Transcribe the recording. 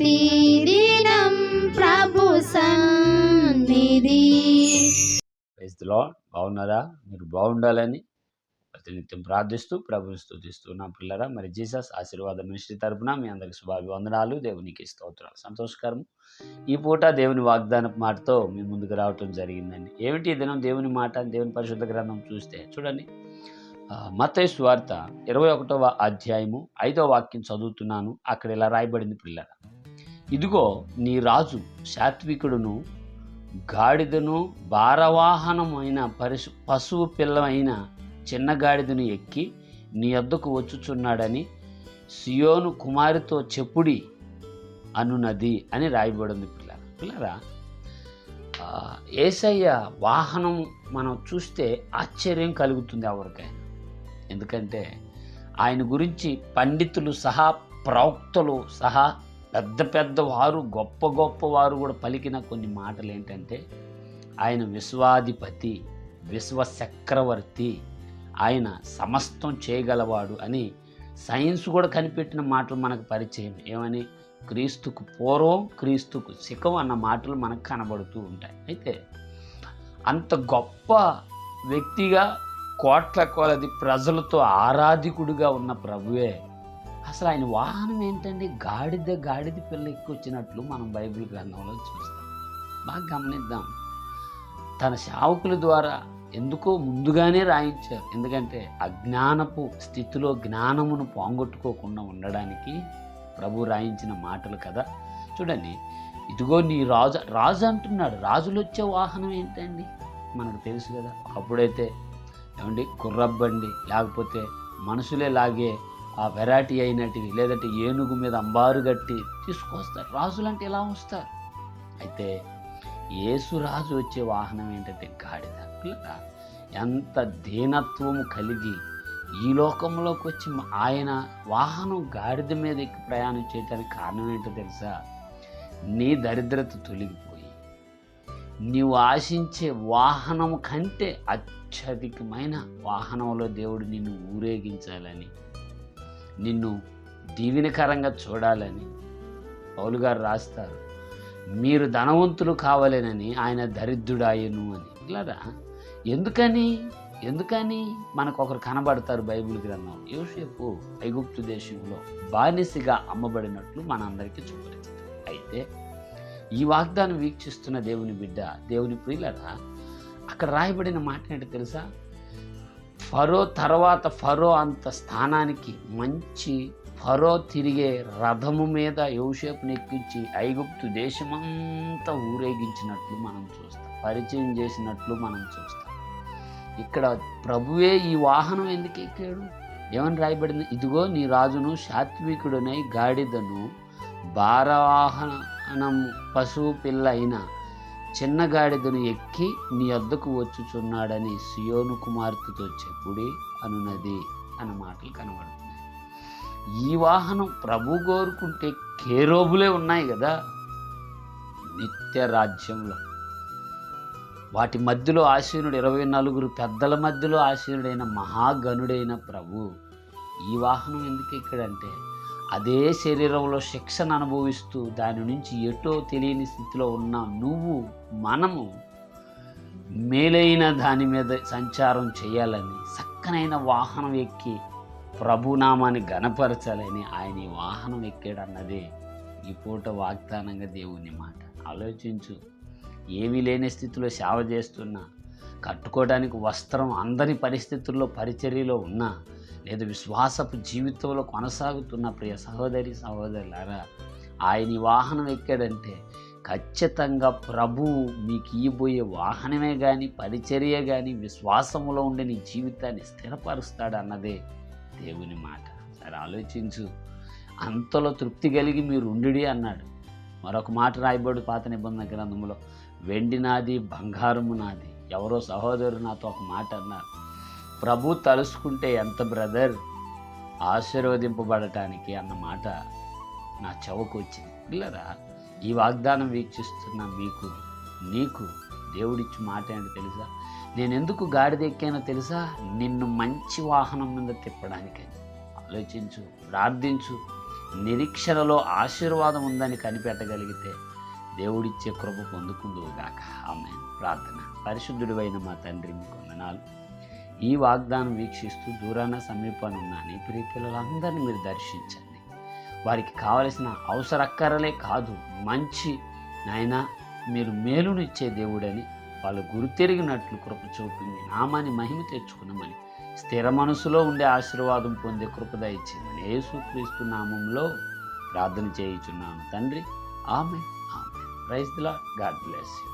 ప్రతిదినం ప్రభు సన్నిధి. క్రైస్తులో బాగున్నారా? మీరు బాగుండాలని ప్రతినిత్యం ప్రార్థిస్తూ ప్రభుని స్థుతిస్తూ నా పిల్లరా. మరి జీసస్ ఆశీర్వాద మినిస్ట్రీ తరపున మీ అందరికి శుభాభివందనాలు. దేవునికి స్తోత్రాలు. సంతోషకరం. ఈ పూట దేవుని వాగ్దాన మాటతో మీ ముందుకు రావటం జరిగిందండి. ఏమిటి దినం దేవుని మాట? దేవుని పరిశుద్ధ గ్రంథం చూస్తే చూడండి. మత్తయి వార్త ఇరవై ఒకటవ అధ్యాయము ఐదవ వాక్యం చదువుతున్నాను. అక్కడ ఇలా రాయబడింది పిల్లరా. ఇదిగో నీ రాజు సాత్వికుడును గాడిదను భారవాహనమైన పరిశు పశువు పిల్లమైన చిన్న గాడిదను ఎక్కి నీ వద్దకు వచ్చుచున్నాడని సియోను కుమారితో చెప్పుడి అనునది అని రాయబడింది పిల్లల పిల్లరా ఏసయ్య వాహనం మనం చూస్తే ఆశ్చర్యం కలుగుతుంది ఎవరికైనా. ఎందుకంటే ఆయన గురించి పండితులు సహా ప్రవక్తలు సహా పెద్ద పెద్ద వారు గొప్ప గొప్ప వారు కూడా పలికిన కొన్ని మాటలు ఏంటంటే ఆయన విశ్వాధిపతి విశ్వ చక్రవర్తి ఆయన సమస్తం చేయగలవాడు అని సైన్స్ కూడా కనిపెట్టిన మాటలు మనకు పరిచయం. ఏమని? క్రీస్తుకు పూర్వం క్రీస్తుకు శిఖం అన్న మాటలు మనకు కనబడుతూ ఉంటాయి. అయితే అంత గొప్ప వ్యక్తిగా కోట్ల కొలది ప్రజలతో ఆరాధికుడిగా ఉన్న ప్రభువే అసలు ఆయన వాహనం ఏంటండి? గాడిద గాడిద పిల్ల ఎక్కువచ్చినట్లు మనం బైబిల్ గ్రంథంలో చూస్తాం. బాగా గమనిద్దాం. తన సేవకుల ద్వారా ఎందుకో ముందుగానే రాయించారు. ఎందుకంటే అజ్ఞానపు స్థితిలో జ్ఞానమును పోంగొట్టుకోకుండా ఉండడానికి ప్రభు రాయించిన మాటలు కదా. చూడండి ఇదిగో నీ రాజు రాజు అంటున్నాడు. రాజులు వచ్చే వాహనం ఏంటండి? మనకు తెలుసు కదా. అప్పుడైతే ఏమండి? గుర్రబ్బండి లేకపోతే మనుషులే లాగే ఆ వెరైటీ అయినటివి లేదంటే ఏనుగు మీద అంబారు కట్టి తీసుకొస్తారు. రాజులు అంటే ఎలా వస్తారు? అయితే యేసు రాజు వచ్చే వాహనం ఏంటంటే గాడిద. పిల్లరా ఎంత దీనత్వము కలిగి ఈ లోకంలోకి వచ్చి ఆయన వాహనం గాడిద మీద ఎక్కి ప్రయాణం చేయడానికి కారణం ఏంటో తెలుసా? నీ దరిద్రత తొలగిపోయి నీవు ఆశించే వాహనం కంటే అత్యధికమైన వాహనంలో దేవుడు నిన్ను ఊరేగించాలని నిన్ను దీవెనకరంగా చూడాలని పౌలు గారు రాస్తారు. మీరు ధనవంతులు కావాలేనని ఆయన దరిద్రుడాయను అని. ఇలారా? ఎందుకని? ఎందుకని? మనకు ఒకరు కనబడతారు బైబిల్ గ్రంథం. యోసేపు ఐగుప్తు దేశంలో బానిసగా అమ్మబడినట్లు మనందరికీ చూపలేదు అయితే ఈ వాగ్దానం వీక్షిస్తున్న దేవుని బిడ్డ దేవుని ప్రియులరా అక్కడ రాయబడిన మాట ఏంటో తెలుసా? ఫరో తర్వాత ఫరో అంత స్థానానికి మంచి ఫరో తిరిగే రథము మీద యోసేపుని ఎక్కించి ఐగుప్తు దేశమంతా ఊరేగించినట్లు మనం చూస్తాం. పరిచయం చేసినట్లు మనం చూస్తాం. ఇక్కడ ప్రభువే ఈ వాహనం ఎందుకు ఎక్కాడు? ఏమని రాయబడింది? ఇదిగో నీ రాజును సాత్వికుడునై గాడిదను భారవాహనం పశువు పిల్ల అయిన చిన్నగాడిదను ఎక్కి నీ వద్దకు వచ్చుచున్నాడని సియోను కుమార్తెతో చెప్పుడి అనున్నది అన్న మాటలు కనబడుతున్నాయి. ఈ వాహనం ప్రభు కోరుకుంటే కేరోబులే ఉన్నాయి కదా నిత్య రాజ్యంలో. వాటి మధ్యలో ఆశీనుడు ఇరవై నలుగురు పెద్దల మధ్యలో ఆశీనుడైన మహాగణుడైన ప్రభు ఈ వాహనం ఎందుకు ఎక్కడంటే అదే శరీరంలో శిక్షను అనుభవిస్తూ దాని నుంచి ఎటో తెలియని స్థితిలో ఉన్న నువ్వు మనము మేలైన దాని మీద సంచారం చేయాలని చక్కనైన వాహనం ఎక్కి ప్రభునామాన్ని గణపరచాలని ఆయన ఈ వాహనం ఎక్కాడన్నదే ఈ పూట వాగ్దానంగా దేవుని మాట. ఆలోచించు ఏమీ లేని స్థితిలో సేవ చేస్తున్నా కట్టుకోవడానికి వస్త్రం అందరి పరిస్థితుల్లో పరిచర్యలో ఉన్నా లేదా విశ్వాసపు జీవితంలో కొనసాగుతున్న ప్రియ సహోదరి సహోదరులారా ఆయన వాహనం ఎక్కాడంటే ఖచ్చితంగా ప్రభు మీకు ఇవ్వబోయే వాహనమే కానీ పరిచర్య కానీ విశ్వాసములో ఉండే నీ జీవితాన్ని స్థిరపరుస్తాడు అన్నదే దేవుని మాట. సరే ఆలోచించు. అంతలో తృప్తి కలిగి మీరు ఉండి అన్నాడు. మరొక మాట రాయబడి పాత నిబంధన గ్రంథంలో వెండి నాది బంగారము నాది. ఎవరో సహోదరు నాతో ఒక మాట అన్నారు. ప్రభు తలుసుకుంటే ఎంత బ్రదర్? ఆశీర్వదింపబడటానికి అన్న మాట నా చెవకు వచ్చింది. పిల్లరా ఈ వాగ్దానం వీక్షిస్తున్న మీకు నీకు దేవుడిచ్చి మాట ఏంటో తెలుసా? నేను ఎందుకు గాడిద ఎక్కానో తెలుసా? నిన్ను మంచి వాహనం మీద తిప్పడానికి ఆలోచించు ప్రార్థించు. నిరీక్షణలో ఆశీర్వాదం ఉందని కనిపెట్టగలిగితే దేవుడిచ్చే కృప పొందుకుందువుగాక ఆమె ప్రార్థన. పరిశుద్ధుడివైన మా తండ్రి మీకు వందనాలు. ఈ వాగ్దానం వీక్షిస్తూ దూరాన సమీపాన ఉన్న నీ ప్రియ మీరు దర్శించండి. వారికి కావలసిన అవసరక్కరలే కాదు మంచి నాయన మీరు మేలునిచ్చే దేవుడని వాళ్ళు గురితెరిగినట్లు కృప చూపింది నామాన్ని మహిమ తెచ్చుకున్నామని స్థిర మనసులో ఉండే ఆశీర్వాదం పొందే కృప ఇచ్చిందని యేసుక్రీస్తు నామంలో ప్రార్థన చేయించున్నాను. తండ్రి ఆమె ఆమె praise the Lord God bless you.